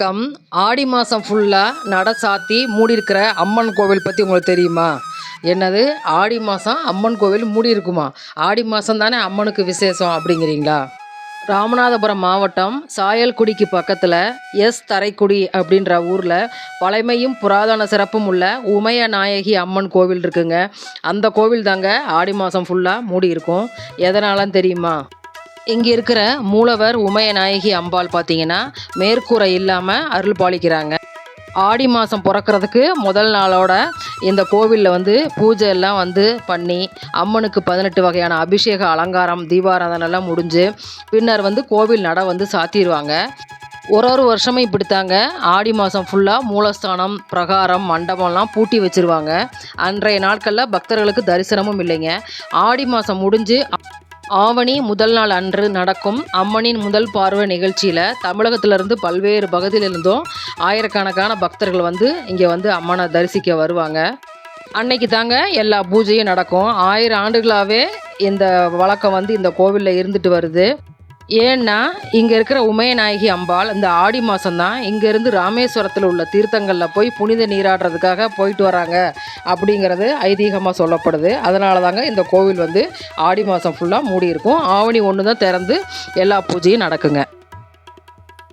வணக்கம். ஆடி மாதம் ஃபுல்லாக நட சாத்தி மூடியிருக்கிற அம்மன் கோவில் பற்றி உங்களுக்கு தெரியுமா? என்னது? ஆடி மாதம் அம்மன் கோவில் மூடி இருக்குமா ஆடி மாதம் தானே அம்மனுக்கு விசேஷம் அப்படிங்கிறீங்களா? ராமநாதபுரம் மாவட்டம் சாயல்குடிக்கு பக்கத்தில் எஸ் தரைக்குடி அப்படின்ற ஊரில் பழமையும் புராதன சிறப்பும் உள்ள உமைய நாயகி அம்மன் கோவில் இருக்குங்க. அந்த கோவில் தாங்க ஆடி மாதம் ஃபுல்லாக மூடி இருக்கும் எதனாலன்னு தெரியுமா? இங்கே இருக்கிற மூலவர் உமையநாயகி அம்பாள் பார்த்தீங்கன்னா மேற்கூரை இல்லாமல் அருள் பாலிக்கிறாங்க. ஆடி மாதம் பிறக்கிறதுக்கு முதல் நாளோட இந்த கோவிலில் வந்து பூஜை எல்லாம் வந்து பண்ணி அம்மனுக்கு பதினெட்டு வகையான அபிஷேக அலங்காரம் தீபாராதனெல்லாம் முடிஞ்சு பின்னர் வந்து கோவில் நட வந்து சாத்திடுவாங்க. ஒரு ஒரு வருஷமும் இப்படித்தாங்க. ஆடி மாதம் ஃபுல்லாக மூலஸ்தானம் பிரகாரம் மண்டபம்லாம் பூட்டி வச்சிருவாங்க. அன்றைய நாட்களில் பக்தர்களுக்கு தரிசனமும் இல்லைங்க. ஆடி மாதம் முடிஞ்சு ஆவணி முதல் நாள் அன்று நடக்கும் அம்மனின் முதல் பார்வை நிகழ்ச்சியில் தமிழகத்திலிருந்து பல்வேறு பகுதியிலிருந்தும் ஆயிரக்கணக்கான பக்தர்கள் வந்து இங்கே வந்து அம்மனை தரிசிக்க வருவாங்க. அன்னைக்கு தாங்க எல்லா பூஜையும் நடக்கும். ஆயிரம் ஆண்டுகளாகவே இந்த வழக்கம் வந்து இந்த கோவிலில் இருந்துட்டு வருது. ஏன்னா இங்கே இருக்கிற உமையநாயகி அம்பாள் இந்த ஆடி மாதம்தான் இங்கேருந்து ராமேஸ்வரத்தில் உள்ள தீர்த்தங்களில் போய் புனித நீராடுறதுக்காக போயிட்டு வராங்க அப்படிங்கிறது ஐதீகமாக சொல்லப்படுது. அதனால தாங்க இந்த கோவில் வந்து ஆடி மாதம் ஃபுல்லாக மூடி இருக்கும் ஆவணி ஒன்று தான் திறந்து எல்லா பூஜையும் நடக்குங்க.